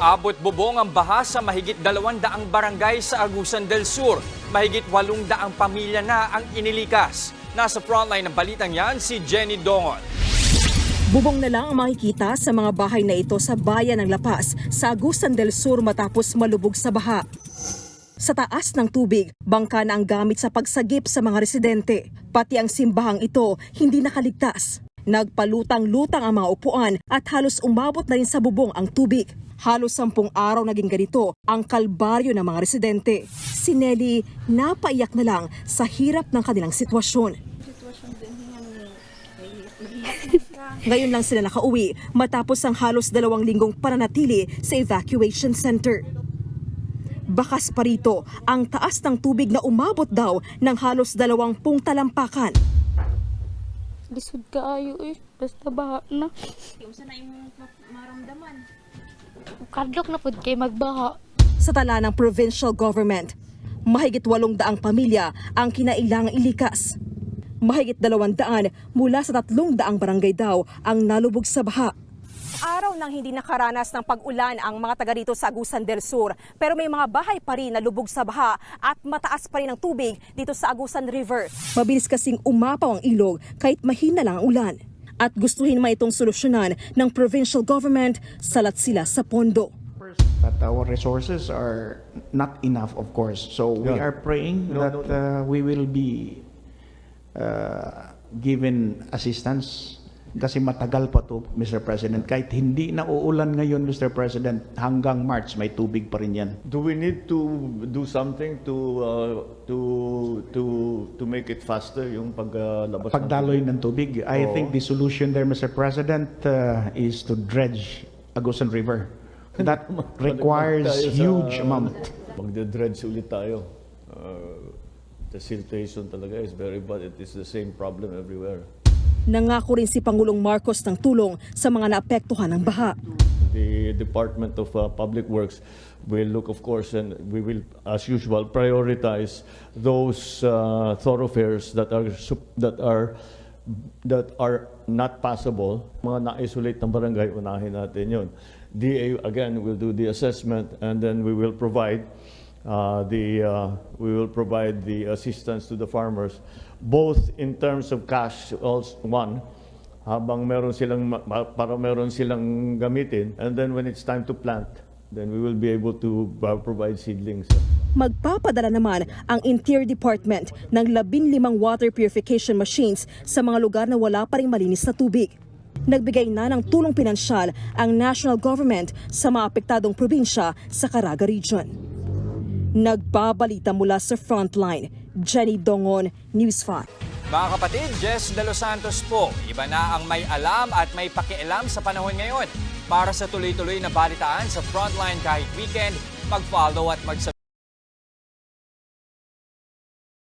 Abot bubong ang baha sa mahigit 200 barangay sa Agusan del Sur. Mahigit 800 pamilya na ang inilikas. Nasa frontline ng balitang yan si Jenny Dongon. Bubong na lang ang makikita sa mga bahay na ito sa bayan ng Lapas sa Agusan del Sur matapos malubog sa baha. Sa taas ng tubig, bangka na ang gamit sa pagsagip sa mga residente. Pati ang simbahang ito hindi nakaligtas. Nagpalutang-lutang ang mga upuan at halos umabot na rin sa bubong ang tubig. Halos sampung araw naging ganito ang kalbaryo ng mga residente. Si Nelly napaiyak na lang sa hirap ng kanilang sitwasyon. Ngayon lang sila nakauwi matapos ang halos dalawang linggong pananatili sa evacuation center. Bakas pa rito ang taas ng tubig na umabot daw ng halos dalawampung talampakan. Lisod kaayo eh. Basta baha na. Unsa na imong maramdaman? Kadlok na pud kay magbaha. Sa tala ng provincial government, mahigit walong daang pamilya ang kinailangang ilikas. Mahigit dalawang daan mula sa tatlong daang barangay daw ang nalubog sa baha. Araw nang hindi nakaranas ng pag-ulan ang mga taga rito sa Agusan del Sur. Pero may mga bahay pa rin na lubog sa baha at mataas pa rin ang tubig dito sa Agusan River. Mabilis kasing umapaw ang ilog kahit mahina lang ang ulan. At gustuhin man itong solusyonan ng provincial government, salat sila sa pondo. But our resources are not enough, of course. So we Yeah. are praying No, that no, no. uh, we will be uh, given assistance. Kasi matagal pa to, Mr. President. Kahit hindi na uulan ngayon, Mr. President, hanggang March, may tubig pa rin yan. Do we need to do something to uh, to to to make it faster yung paglabas? Pagdaloy ng tubig, I Oo. think the solution there, Mr. President, uh, is to dredge Agusan River. That requires Tayo sa- huge amount. Magde-dredge ulit tayo. Uh, the siltation talaga is very bad. It is the same problem everywhere. Nangako rin si Pangulong Marcos ng tulong sa mga naapektuhan ng baha. The Department of uh, Public Works will look, of course, and we will, as usual, prioritize those uh, thoroughfares that are that are that are not passable. Mga na-isolate ng barangay, unahin natin yun. DA, again, will do the assessment and then we will provide uh, the, uh, we will provide the assistance to the farmers, both in terms of cash, also, one, habang meron silang para meron silang gamitin and then when it's time to plant then we will be able to uh, provide seedlings Magpapadala naman ang Interior Department ng 15 water purification machines sa mga lugar na wala pa ring malinis na tubig. Nagbigay na ng tulong pinansyal ang national government sa mga apektadong probinsya sa Caraga Region. Nagbabalita mula sa Frontline, Jenny Dongon, News 5. Mga kapatid, Jess De Los Santos po. Iba na ang may alam at may pakialam sa panahon ngayon. Para sa tuloy-tuloy na balitaan sa Frontline kahit weekend, mag-follow at mag